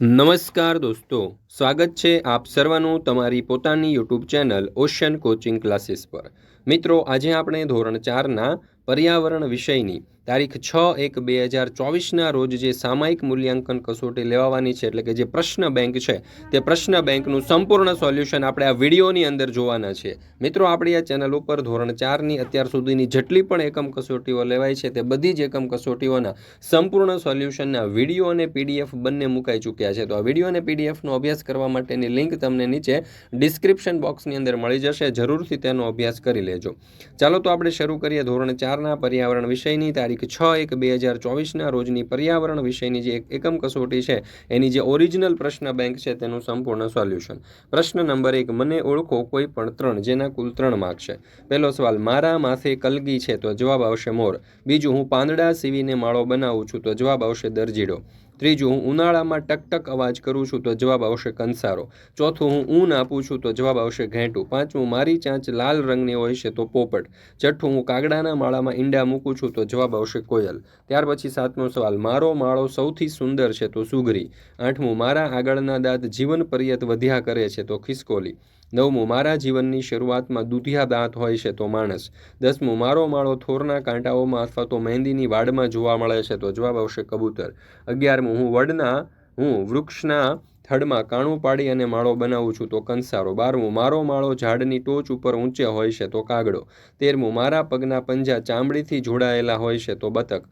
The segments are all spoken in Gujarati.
નમસ્કાર દોસ્તો, સ્વાગત છે આપ સર્વનું તમારી પોતાની YouTube channel Ocean Coaching Classes પર. મિત્રો, આજે આપણે ધોરણ ચારના પર્યાવરણ વિષયની તારીખ છ એક બે હજાર ચોવીસના રોજ જે સામાયિક મૂલ્યાંકન કસોટી લેવાની છે, એટલે કે જે પ્રશ્ન બેંક છે, તે પ્રશ્ન બેંકનું સંપૂર્ણ સોલ્યુશન આપણે આ વિડીયોની અંદર જોવાના છે. મિત્રો, આપણી આ ચેનલ ઉપર ધોરણ ચારની અત્યાર સુધીની જેટલી પણ એકમ કસોટીઓ લેવાય છે, તે બધી જ એકમ કસોટીઓના સંપૂર્ણ સોલ્યુશનના વીડિયો અને પીડીએફ બંને મુકાઈ ચૂક્યા છે. તો આ વીડિયો અને પીડીએફનો અભ્યાસ કરવા માટેની લિંક તમને નીચે ડિસ્ક્રિપ્શન બોક્સની અંદર મળી જશે. જરૂરથી તેનો અભ્યાસ કરી લેજો. ચાલો તો આપણે શરૂ કરીએ ધોરણ ચારના પર્યાવરણ વિષયની તારીખ છ એક બે હજાર ચોવીસના રોજની પર્યાવરણ વિષયની જે એકમ કસોટી છે, એની જે ઓરિજિનલ પ્રશ્ન બેંક છે તેનું સંપૂર્ણ સોલ્યુશન. પ્રશ્ન નંબર એક, મને ઓળખો કોઈ પણ ત્રણ, જેના કુલ ત્રણ માર્ક છે. પહેલો સવાલ, મારા માથે કલગી છે તો જવાબ આવશે મોર. બીજું, હું પાંદડા સીવીને માળો બનાવું છું તો જવાબ આવશે દરજીડો. ત્રીજું, હું ઉનાળામાં ટકટક અવાજ કરું છું તો જવાબ આવશે કંસારો. ચોથું, હું ઊન આપું છું તો જવાબ આવશે ઘેંટું. પાંચમું, મારી ચાંચ લાલ રંગની હોય છે તો પોપટ. છઠ્ઠું, હું કાગડાના માળામાં ઈંડા મૂકું છું તો જવાબ આવશે કોયલ. ત્યાર પછી સાતમો સવાલ, મારો માળો સૌથી સુંદર છે તો સુગરી. આઠમું, મારા આગળના દાંત જીવન પર્યત વધ્યા કરે છે તો ખિસકોલી. નવમું, મારા જીવનની શરૂઆતમાં દૂધિયા દાંત હોય છે તો માણસ. દસમું, મારો માળો થોરના કાંટાઓમાં અથવા તો મહેંદીની વાડમાં જોવા મળે છે તો જવાબ આવશે કબૂતર. અગિયારમું, હું વડના, હું વૃક્ષના થડમાં કાણું પાડી અને માળો બનાવું છું તો કંસારો. બારમું, મારો માળો ઝાડની ટોચ ઉપર ઊંચે હોય છે તો કાગડો. તેરમું, મારા પગના પંજા ચામડીથી જોડાયેલા હોય છે તો બતક.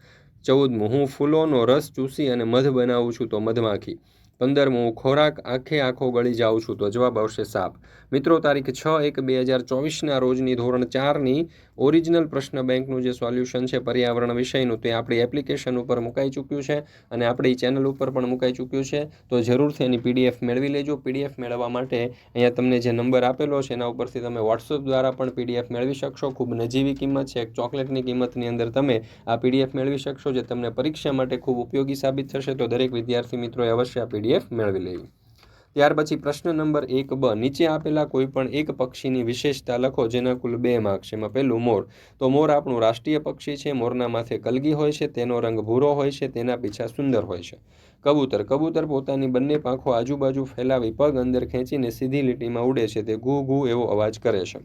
ચૌદમું, હું ફૂલોનો રસ ચૂસી અને મધ બનાવું છું તો મધમાખી. પંદરમું, ખોરાક આંખે આંખો ગળી જાઉં છું, તો જવાબ આવશે સાપ. મિત્રો, તારીખ છ એક બે હજાર ચોવીસના રોજની ધોરણ ચારની ઓરિજિનલ પ્રશ્ન બેંકનું જે સોલ્યુશન છે, પર્યાવરણ વિષયનું, તે આપણી એપ્લિકેશન ઉપર મુકાઈ ચૂક્યું છે અને આપણી ચેનલ ઉપર પણ મુકાઈ ચૂક્યું છે. તો જરૂરથી એની પીડીએફ મેળવી લેજો. પીડીએફ મેળવવા માટે અહીંયા તમને જે નંબર આપેલો છે, એના ઉપરથી તમે વોટ્સઅપ દ્વારા પણ પીડીએફ મેળવી શકશો. ખૂબ નજીવી કિંમત છે, એક ચોકલેટની કિંમતની અંદર તમે આ પીડીએફ મેળવી શકશો, જે તમને પરીક્ષા માટે ખૂબ ઉપયોગી સાબિત થશે. તો દરેક વિદ્યાર્થી મિત્રોએ અવશ્ય આ પીડીએફ મેળવી લેવી. ત્યાર પછી પ્રશ્ન નંબર એક બ, નીચે આપેલા કોઈ પણ એક પક્ષીની વિશેષતા લખો, જેના કુલ બે માર્ક છે. એમાં પહેલું મોર. તો મોર આપણું રાષ્ટ્રીય પક્ષી છે. મોરના માથે કલગી હોય છે. તેનો રંગ ભૂરો હોય છે. તેના પીછા સુંદર હોય છે. કબૂતર. કબૂતર પોતાની બંને પાંખો આજુબાજુ ફેલાવી પગ અંદર ખેંચીને સીધી લીટીમાં ઉડે છે. તે ઘૂ ઘૂ એવો અવાજ કરે છે.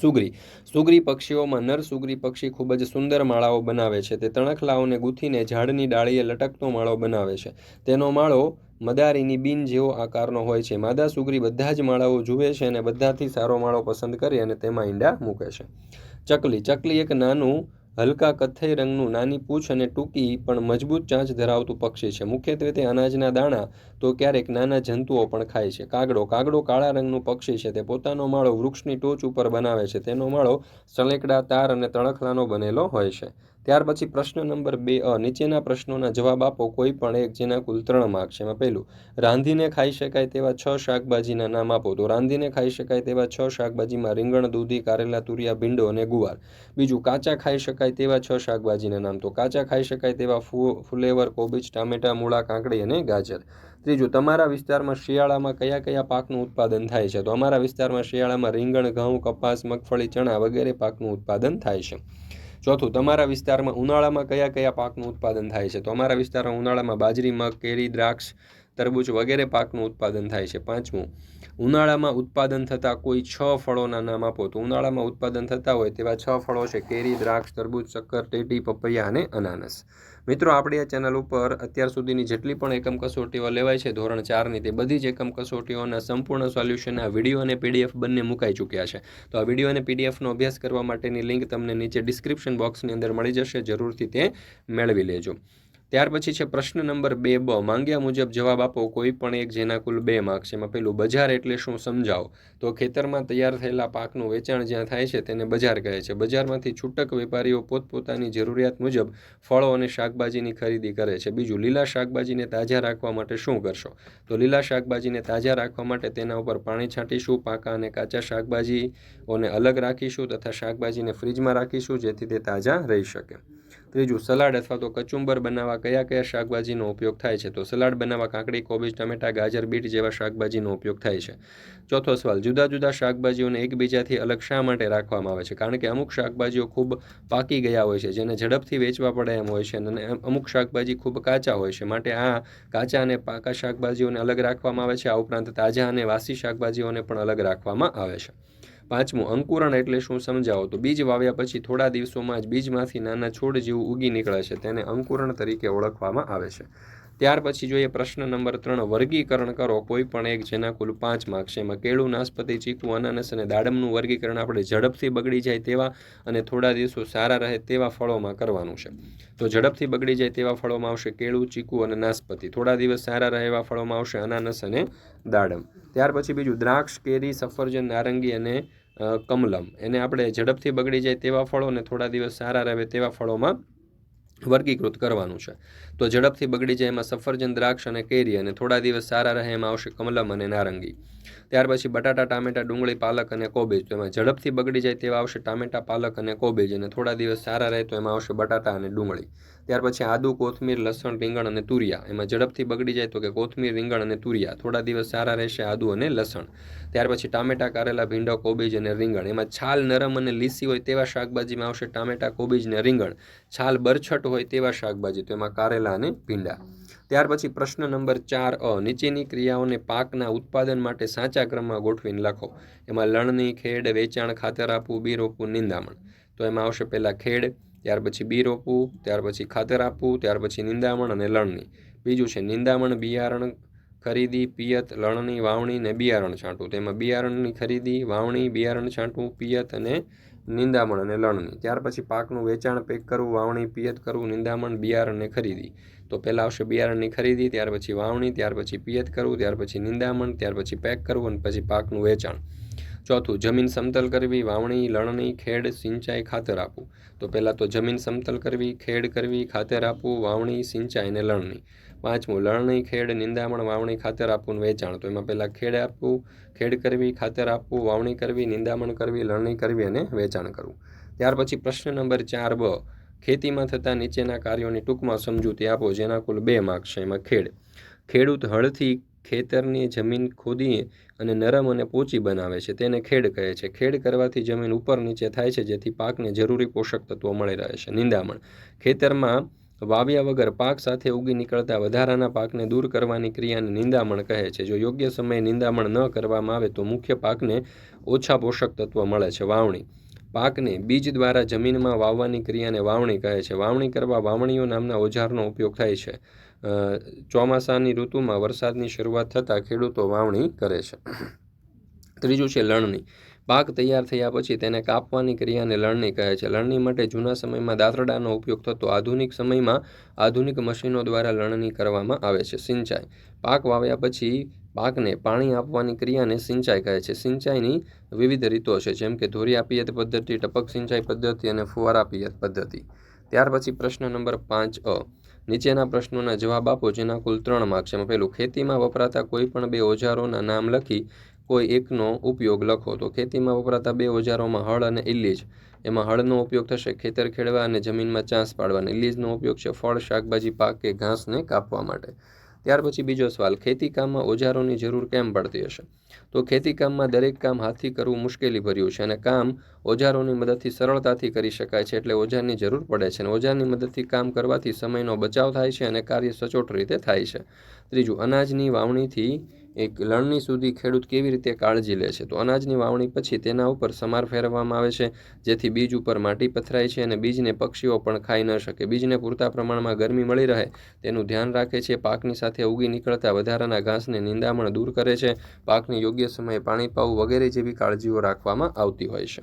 સુગરી. સુગરી પક્ષીઓમાં નર સુગરી પક્ષી ખૂબ જ સુંદર માળાઓ બનાવે છે. તે તણખલાઓને ગૂંથીને ઝાડની ડાળીએ લટકતો માળો બનાવે છે. તેનો માળો મદારીની બિન જેવો આકારનો હોય છે. માદા સુગરી બધા જ માળાઓ જુએ છે અને બધાથી સારો માળો પસંદ કરી અને તેમાં ઈંડા મૂકે છે. ચકલી. ચકલી એક નાનું, હલકા કથ્થઈ રંગનું નાની પૂંછ અને ટૂંકી પણ મજબૂત ચાંચ ધરાવતું પક્ષી છે. મુખ્યત્વે તે અનાજના દાણા, તો ક્યારેક નાના જંતુઓ પણ ખાય છે. કાગડો. કાગડો કાળા રંગનું પક્ષી છે. તે પોતાનો માળો વૃક્ષની ટોચ ઉપર બનાવે છે. તેનો માળો સલેકડા, તાર અને તણખલાનો બનેલો હોય છે. ત્યાર પછી પ્રશ્ન નંબર બે, અ, નીચેના પ્રશ્નોના જવાબ આપો. કોઈ પણ એક જેના કુલ ત્રણ માર્ક છે. એમાં પહેલું, રાંધીને ખાઈ શકાય તેવા છ શાકભાજીના નામ આપો. તો રાંધીને ખાઈ શકાય તેવા છ શાકભાજીમાં રીંગણ, દૂધી, કારેલા, તુરિયા, ભીંડો અને ગુવાર. બીજું, કાચા ખાઈ શકાય તેવા છ શાકભાજીના નામ. તો કાચા ખાઈ શકાય તેવા ફુલેવર, કોબીજ, ટામેટા, મૂળા, કાંકડી અને ગાજર. ત્રીજું, તમારા વિસ્તારમાં શિયાળામાં કયા કયા પાકનું ઉત્પાદન થાય છે? તો અમારા વિસ્તારમાં શિયાળામાં રીંગણ, ઘઉં, કપાસ, મગફળી, ચણા વગેરે પાકનું ઉત્પાદન થાય છે. ચોથું, તમારા વિસ્તારમાં ઉનાળામાં કયા કયા પાકનું ઉત્પાદન થાય છે? તો અમારા વિસ્તારમાં ઉનાળામાં બાજરી, મગ, કેરી, દ્રાક્ષ તરબૂચ વગેરે પાકનું ઉત્પાદન થાય છે. પાંચમું, ઉનાળામાં ઉત્પાદન થતા કોઈ છ ફળોના નામ આપો. તો ઉનાળામાં ઉત્પાદન થતા હોય તેવા છ ફળો છે. કેરી, દ્રાક્ષ, તરબૂચ, શક્કર, ટેટી, પપૈયા અને અનાનસ. મિત્રો, આપણી આ ચેનલ ઉપર અત્યાર સુધીની જેટલી પણ એકમ કસોટીઓ લેવાય છે, ધોરણ ચારની તે બધી જ એકમ કસોટીઓના સંપૂર્ણ સોલ્યુશનના વીડિયો અને પીડીએફ બંને મુકાઈ ચૂક્યા છે. તો આ વીડિયો અને પીડીએફનો અભ્યાસ કરવા માટેની લિંક તમને નીચે ડિસ્ક્રિપ્શન બોક્સની અંદર મળી જશે. જરૂરથી તે મેળવી લેજો. ત્યાર પછી છે પ્રશ્ન નંબર બે બ. માંગ્યા મુજબ જવાબ આપો કોઈ પણ એક જેના કુલ બે માર્ક્સ એમાં પેલું બજાર એટલે શું સમજાવો? તો ખેતરમાં તૈયાર થયેલા પાકનું વેચાણ જ્યાં થાય છે તેને બજાર કહે છે. બજારમાંથી છૂટક વેપારીઓ પોતપોતાની જરૂરિયાત મુજબ ફળો અને શાકભાજીની ખરીદી કરે છે. બીજું, લીલા શાકભાજીને તાજા રાખવા માટે શું કરશો? તો લીલા શાકભાજીને તાજા રાખવા માટે તેના ઉપર પાણી છાંટીશું, પાકા અને કાચા શાકભાજીઓને અલગ રાખીશું તથા શાકભાજીને ફ્રીજમાં રાખીશું જેથી તે તાજા રહી શકે. ત્રીજું, સલાડ અથવા તો કચુંબર બનાવવા કયા કયા શાકભાજીનો ઉપયોગ થાય છે? તો સલાડ બનાવવા કાકડી, કોબીજ, ટમેટા, ગાજર, બીટ જેવા શાકભાજીનો ઉપયોગ થાય છે. ચોથો સવાલ, જુદા જુદા શાકભાજીઓને એકબીજાથી અલગ શા માટે રાખવામાં આવે છે? કારણ કે અમુક શાકભાજીઓ ખૂબ પાકી ગયા હોય છે, જેને ઝડપથી વેચવા પડે એમ હોય છે, અને અમુક શાકભાજી ખૂબ કાચા હોય છે. માટે આ કાચા અને પાકા શાકભાજીઓને અલગ રાખવામાં આવે છે, આ ઉપરાંત તાજા અને વાસી શાકભાજીઓને પણ અલગ રાખવામાં આવે છે. પાંચમું, અંકુરણ એટલે શું સમજાવો? તો બીજ વાવ્યા પછી થોડા દિવસોમાં જ બીજમાંથી નાના છોડ જેવું ઉગી નીકળે છે, તેને અંકુરણ તરીકે ઓળખવામાં આવે છે. ત્યાર પછી જોઈએ પ્રશ્ન નંબર ત્રણ, વર્ગીકરણ કરો કોઈ પણ એક જેના કુલ પાંચ માર્ક છે. એમાં કેળું નાસપતિ ચીકુ, અનાનસ અને દાડમનું વર્ગીકરણ આપણે ઝડપથી બગડી જાય તેવા અને થોડા દિવસો સારા રહે તેવા ફળોમાં કરવાનું છે. તો ઝડપથી બગડી જાય તેવા ફળોમાં આવશે કેળું, ચીકુ અને નાસપતિ થોડા દિવસ સારા રહે એવા ફળોમાં આવશે અનાનસ અને દાડમ. ત્યાર પછી બીજું, દ્રાક્ષ, કેરી, સફરજન, નારંગી અને કમલમ. એને આપણે ઝડપથી બગડી જાય તેવા ફળો અને થોડા દિવસ સારા રહે તેવા ફળોમાં વર્ગીકૃત કરવાનું છે. તો ઝડપથી બગડી જાય એમાં સફરજન, દ્રાક્ષ અને કેરી અને થોડા દિવસ સારા રહે એમાં આવશે કમલમ અને નારંગી. ત્યાર પછી બટાટા, ટામેટા, ડુંગળી, પાલક અને કોબીજ. તો એમાં ઝડપથી બગડી જાય તેવા આવશે ટામેટા, પાલક અને કોબીજ અને થોડા દિવસ સારા રહે તો એમાં આવશે બટાટા અને ડુંગળી. ત્યાર પછી આદુ, કોથમીર, લસણ, રીંગણ અને તુરિયા. એમાં ઝડપથી બગડી જાય તો કે કોથમીર, રીંગણ અને તુરિયા. થોડા દિવસ સારા રહેશે આદુ અને લસણ. ત્યાર પછી ટામેટા, કારેલા, ભીંડા, કોબીજ અને રીંગણ. એમાં છાલ નરમ અને લીસી હોય તેવા શાકભાજીમાં આવશે ટામેટા, કોબીજ અને રીંગણ. છાલ બરછટ હોય તેવા શાકભાજી. તો એમાં કારેલા અને ભીંડા. ત્યાર પછી પ્રશ્ન નંબર ચાર અ. નીચેની ક્રિયાઓને પાકના ઉત્પાદન માટે સાચા ક્રમમાં ગોઠવીને લખો. એમાં લણણી, ખેડ, વેચાણ, ખાતર આપવું, બી રોપવું, નિંદામણ. તો એમાં આવશે પહેલાં ખેડ ત્યાર પછી બી રોપવું, ત્યાર પછી ખાતર આપવું, ત્યાર પછી નિંદામણ અને લણણી. બીજું છે નિંદામણ, બિયારણ ખરીદી, પિયત, લણણી, વાવણી ને બિયારણ છાંટવું. તેમાં બિયારણની ખરીદી, વાવણી, બિયારણ છાંટવું, પિયત અને નિંદામણ અને લણણી. ત્યાર પછી પાકનું વેચાણ, પેક કરવું, વાવણી, પિયત કરવું, નિંદામણ, બિયારણ ને ખરીદી. તો પહેલાં આવશે બિયારણની ખરીદી, ત્યાર પછી વાવણી, ત્યાર પછી પિયત કરવું, ત્યાર પછી નિંદામણ, ત્યાર પછી પેક કરવું અને પછી પાકનું વેચાણ. ચોથું, જમીન સમતલ કરવી, વાવણી, લણણી, ખેડ, સિંચાઈ, ખાતર આપવું. તો પહેલાં તો જમીન સમતલ કરવી, ખેડ કરવી, ખાતર આપવું, વાવણી, સિંચાઈ અને લણણી. પાંચમું, લણણી, ખેડ, નિંદામણ, વાવણી, ખાતર આપવું વેચાણ. તો એમાં પહેલાં ખેડ આપવું, ખેડ કરવી, ખાતર આપવું, વાવણી કરવી, નિંદામણ કરવી, લણણી કરવી અને વેચાણ કરવું. ત્યાર પછી પ્રશ્ન નંબર ચાર બ, ખેતીમાં થતા નીચેના કાર્યોની ટૂંકમાં સમજૂતી આપો, જેના કુલ બે માર્ક્સ છે. એમાં ખેડ. ખેડૂત હળથી ખેતરની જમીન ખોદી અને નરમ અને પોચી બનાવે છે. તેને ખેડ કહે છે. ખેડ કરવાથી જમીન ઉપર નીચે થાય છે, જેથી પાકને જરૂરી પોષક તત્વો મળી રહે છે. નિંદામણ. ખેતરમાં વાવ્યા વગર પાક સાથે ઉગી નીકળતા વધારાના પાકને દૂર કરવાની ક્રિયાને નિંદામણ કહે છે. જો યોગ્ય સમયે નિંદામણ ન કરવામાં આવે, તો મુખ્ય પાકને ઓછા પોષક તત્વો મળે છે. વાવણી. પાકને બીજ દ્વારા જમીનમાં વાવવાની ક્રિયાને વાવણી કહે છે. વાવણી કરવા વાવણીઓ નામના ઓજારનો ઉપયોગ થાય છે. ચોમાસાની ઋતુમાં વરસાદની શરૂઆત થતાં ખેડૂતો વાવણી કરે છે. ત્રીજું છે લણણી. પાક તૈયાર થયા પછી તેને કાપવાની ક્રિયાને લણણી કહે છે. લણણી માટે જૂના સમયમાં દાંતરડાનો ઉપયોગ થતો આધુનિક સમયમાં આધુનિક મશીનો દ્વારા લણણી કરવામાં આવે છે. સિંચાઈ. પાક વાવ્યા પછી પાકને પાણી આપવાની ક્રિયાને સિંચાઈ કહે છે. સિંચાઈની વિવિધ રીતો છે, જેમ કે ધોરિયા પિયત પદ્ધતિ, ટપક સિંચાઈ પદ્ધતિ અને ફુવારા પિયત પદ્ધતિ. ત્યાર પછી પ્રશ્ન નંબર પાંચ અ. નીચેના પ્રશ્નોના જવાબ આપો, જેના કુલ ત્રણ માર્ક છે. પહેલું, ખેતીમાં વપરાતા કોઈ પણ બે ઓજારોના નામ લખી કોઈ એકનો ઉપયોગ લખો. તો ખેતીમાં વપરાતા બે ઓજારોમાં હળ અને ઇલ્લીજ એમાં હળનો ઉપયોગ થશે ખેતર ખેડવા અને જમીનમાં ચાંસ પાડવા. અને ઉપયોગ છે ફળ, શાકભાજી, પાક કે ઘાસને કાપવા માટે. ત્યાર પછી બીજો સવાલ ખેતીકામમાં ઓજારોની જરૂર કેમ પડતી હશે? તો ખેતીકામમાં દરેક કામ હાથથી કરવું મુશ્કેલી ભર્યું છે અને કામ ઓજારોની મદદથી સરળતાથી કરી શકાય છે એટલે ઓજારની જરૂર પડે છે અને ઓજારની મદદથી કામ કરવાથી સમયનો બચાવ થાય છે અને કાર્ય સચોટ રીતે થાય છે. ત્રીજું, અનાજની વાવણીથી એક લણણી સુધી ખેડૂત કેવી રીતે કાળજી લે છે? તો અનાજની વાવણી પછી તેના ઉપર સમાર ફેરવવામાં આવે છે, જેથી બીજ ઉપર માટી પથરાય છે અને બીજને પક્ષીઓ પણ ખાઈ ન શકે. બીજને પૂરતા પ્રમાણમાં ગરમી મળી રહે તેનું ધ્યાન રાખે છે. પાકની સાથે ઉગી નીકળતા વધારાના ઘાસને નિંદામણ દૂર કરે છે. પાકને યોગ્ય સમયે પાણી પાવું વગેરે જેવી કાળજીઓ રાખવામાં આવતી હોય છે.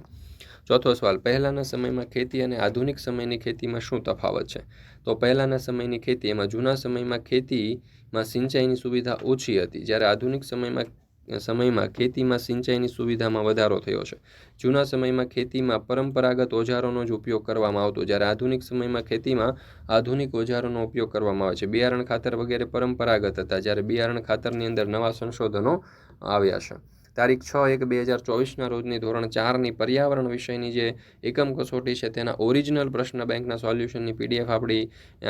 ચોથો સવાલ, પહેલાંના સમયમાં ખેતી અને આધુનિક સમયની ખેતીમાં શું તફાવત છે? તો પહેલાંના સમયની ખેતી, એમાં જૂના સમયમાં ખેતીમાં સિંચાઈની સુવિધા ઓછી હતી, જ્યારે આધુનિક સમયમાં સમયમાં ખેતીમાં સિંચાઈની સુવિધામાં વધારો થયો છે. જૂના સમયમાં ખેતીમાં પરંપરાગત ઓજારોનો જ ઉપયોગ કરવામાં આવતો, જ્યારે આધુનિક સમયમાં ખેતીમાં આધુનિક ઓજારોનો ઉપયોગ કરવામાં આવે છે. બિયારણ ખાતર વગેરે પરંપરાગત હતા, જ્યારે બિયારણ ખાતરની અંદર નવા સંશોધનો આવ્યા છે. તારીખ છ એક બે હજાર ચોવીસના રોજની ધોરણ ચારની પર્યાવરણ વિષયની જે એકમ કસોટી છે તેના ઓરિજિનલ પ્રશ્ન બેંકના સોલ્યુશનની પીડીએફ આપણી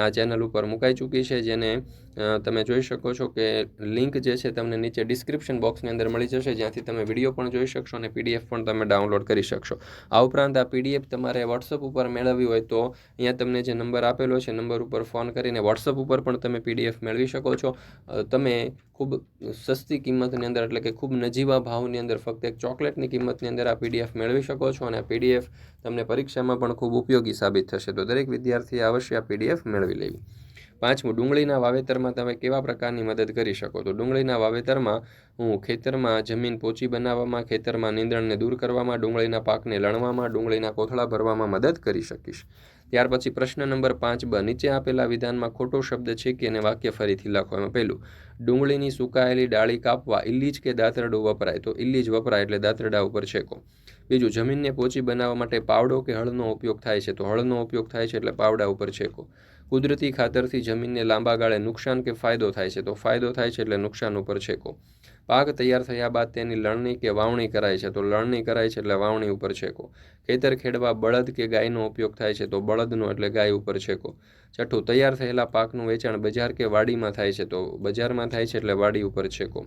આ ચેનલ ઉપર મુકાઈ ચૂકી છે, જેને તમે જોઈ શકો છો કે લિંક જે છે તમને નીચે ડિસ્ક્રિપ્શન બોક્સની અંદર મળી જશે, જ્યાંથી તમે વીડિયો પણ જોઈ શકશો અને પીડીએફ પણ તમે ડાઉનલોડ કરી શકશો. આ ઉપરાંત આ પીડીએફ તમારે વોટ્સઅપ ઉપર મેળવવી હોય તો અહીંયા તમને જે નંબર આપેલો છે, નંબર ઉપર ફોન કરીને વોટ્સઅપ ઉપર પણ તમે પીડીએફ મેળવી શકો છો. તમે ખૂબ સસ્તી કિંમતની અંદર, એટલે કે ખૂબ નજીવા ભાવની અંદર ફક્ત એક ચોકલેટની કિંમતની અંદર આ પીડીએફ મેળવી શકો છો અને આ પીડીએફ તમને પરીક્ષામાં પણ ખૂબ ઉપયોગી સાબિત થશે. તો દરેક વિદ્યાર્થીએ અવશ્ય આ પીડીએફ મેળવી લેવી. પાંચમું, ડુંગળીના વાવેતરમાં તમે કેવા પ્રકારની મદદ કરી શકો? તો ડુંગળીના વાવેતરમાં હું ખેતરમાં જમીન પોચી બનાવવામાં, ખેતરમાં નીંદણને દૂર કરવામાં, ડુંગળીના પાકને લણવામાં, ડુંગળીના કોથળા ભરવામાં મદદ કરી શકીશ. ત્યાર પછી પ્રશ્ન નંબર પાંચ બ નીચે આપેલા વિધાનમાં ખોટો શબ્દ છે કે એને વાક્ય ફરીથી લખો એમાં પહેલું, ડુંગળીની સુકાયેલી ડાળી કાપવા ઇલ્લીજ કે દાંતરડું વપરાય? તો ઇલ્લીજ વપરાય એટલે દાંતરડા ઉપર છેકો બીજું, જમીનને પોચી બનાવવા માટે પાવડો કે હળનો ઉપયોગ થાય છે? તો હળનો ઉપયોગ થાય છે એટલે પાવડા ઉપર છેકો કુદરતી ખાતરથી જમીનને લાંબા ગાળે નુકસાન કે ફાયદો થાય છે? તો ફાયદો થાય છે એટલે નુકસાન ઉપર છેકો પાક તૈયાર થયા બાદ તેની લણણી કે વાવણી કરાય છે. તો લણણી કરાય છે એટલે વાવણી ઉપર છેકો. ખેતર ખેડવા બળદ કે ગાયનો ઉપયોગ થાય છે તો બળદનો એટલે ગાય ઉપર છેકો. છઠ્ઠું તૈયાર થયેલા પાકનું વેચાણ બજાર કે વાડીમાં થાય છે તો બજારમાં થાય છે એટલે વાડી ઉપર છેકો.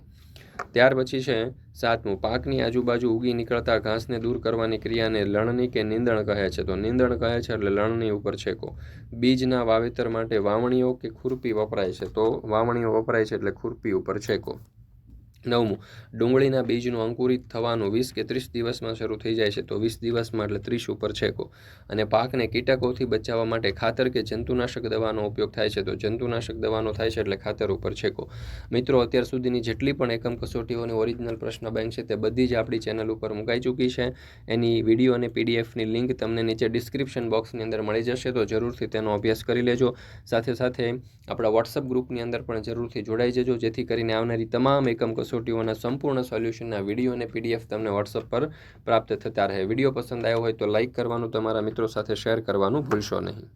ત્યાર પછી છે સાતમું, પાકની આજુબાજુ ઉગી નીકળતા ઘાસને દૂર કરવાની ક્રિયાને લણણી કે નીંદણ કહે છે. તો નીંદણ કહે છે એટલે લણણી ઉપર છેકો. બીજના વાવેતર માટે વાવણીઓ કે ખુરપી વપરાય છે. તો વાવણીઓ વપરાય છે એટલે ખુરપી ઉપર છેકો. નવમું, ડુંગળીના બીજનું અંકુરિત થવાનું વીસ કે ત્રીસ દિવસમાં શરૂ થઈ જાય છે, તો વીસ દિવસમાં એટલે ત્રીસ ઉપર છેકો. અને પાકને કીટકોથી બચાવવા માટે ખાતર કે જંતુનાશક દવાનો ઉપયોગ થાય છે, તો જંતુનાશક દવાનો થાય છે એટલે ખાતર ઉપર છેકો. મિત્રો, અત્યાર સુધીની જેટલી પણ એકમ કસોટીઓની ઓરિજિનલ પ્રશ્ન બેંક છે તે બધી જ આપણી ચેનલ ઉપર મુકાઈ ચૂકી છે. એની વીડિયો અને પીડીએફની લિંક તમને નીચે ડિસ્ક્રિપ્શન બોક્સની અંદર મળી જશે, તો જરૂરથી તેનો અભ્યાસ કરી લેજો. સાથે સાથે આપણા વોટ્સઅપ ગ્રુપની અંદર પણ જરૂરથી જોડાઈ જજો, જેથી કરીને આવનારી તમામ એકમ કસોટીઓના સંપૂર્ણ સોલ્યુશનના વીડિયો અને પીડીએફ તમને વોટ્સઅપ પર પ્રાપ્ત થતા રહે. વીડિયો પસંદ આવ્યો હોય તો લાઇક કરવાનું, તમારા મિત્રો સાથે શેર કરવાનું ભૂલશો નહીં.